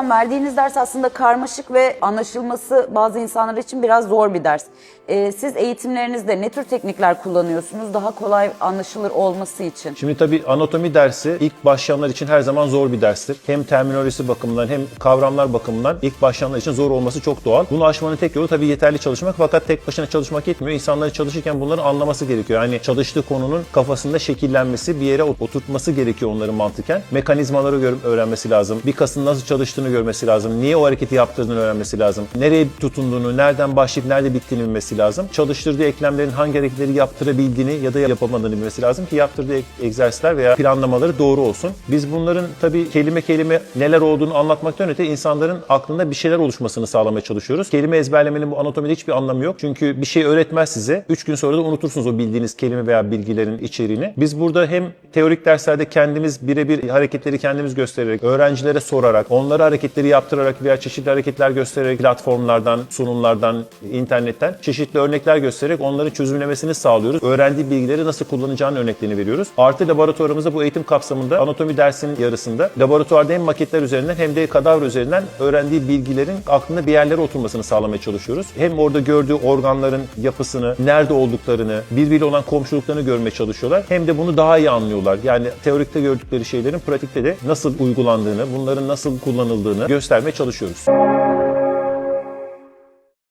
Hocam verdiğiniz ders aslında karmaşık ve anlaşılması bazı insanlar için biraz zor bir ders. Ee, siz eğitimlerinizde ne tür teknikler kullanıyorsunuz daha kolay anlaşılır olması için? Şimdi tabii anatomi dersi ilk başlayanlar için her zaman zor bir derstir. Hem terminolojisi bakımından hem kavramlar bakımından ilk başlayanlar için zor olması çok doğal. Bunu aşmanın tek yolu tabii yeterli çalışmak fakat tek başına çalışmak yetmiyor. İnsanları çalışırken bunları anlaması gerekiyor. Yani çalıştığı konunun kafasında şekillenmesi, bir yere oturtması gerekiyor onların mantıken. Mekanizmaları öğrenmesi lazım. Bir kasın nasıl çalıştığını görmesi lazım. Niye o hareketi yaptığını öğrenmesi lazım. Nereye tutunduğunu, nereden başlayıp nerede bittiğini bilmesi lazım. Çalıştırdığı eklemlerin hangi hareketleri yaptırabildiğini ya da yapamadığını bilmesi lazım ki yaptırdığı egzersizler veya planlamaları doğru olsun. Biz bunların tabii kelime kelime neler olduğunu anlatmaktan öte insanların aklında bir şeyler oluşmasını sağlamaya çalışıyoruz. Kelime ezberlemenin bu anatomide hiçbir anlamı yok. Çünkü bir şey öğretmez size. 3 gün sonra da unutursunuz o bildiğiniz kelime veya bilgilerin içeriğini. Biz burada hem teorik derslerde kendimiz birebir hareketleri kendimiz göstererek, öğrencilere sorarak, onlara hareketleri yaptırarak veya çeşitli hareketler göstererek platformlardan, sunumlardan, internetten çeşitli örnekler göstererek onları çözümlemesini sağlıyoruz. Öğrendiği bilgileri nasıl kullanacağını örneklerini veriyoruz. Artı laboratuvarımızda bu eğitim kapsamında anatomi dersinin yarısında laboratuvarda hem maketler üzerinden hem de kadavra üzerinden öğrendiği bilgilerin aklında bir yerlere oturmasını sağlamaya çalışıyoruz. Hem orada gördüğü organların yapısını, nerede olduklarını, birbiriyle olan komşuluklarını görmeye çalışıyorlar. Hem de bunu daha iyi anlıyorlar. Yani teorikte gördükleri şeylerin pratikte de nasıl uygulandığını, bunların nasıl kullanıldığını göstermeye çalışıyoruz.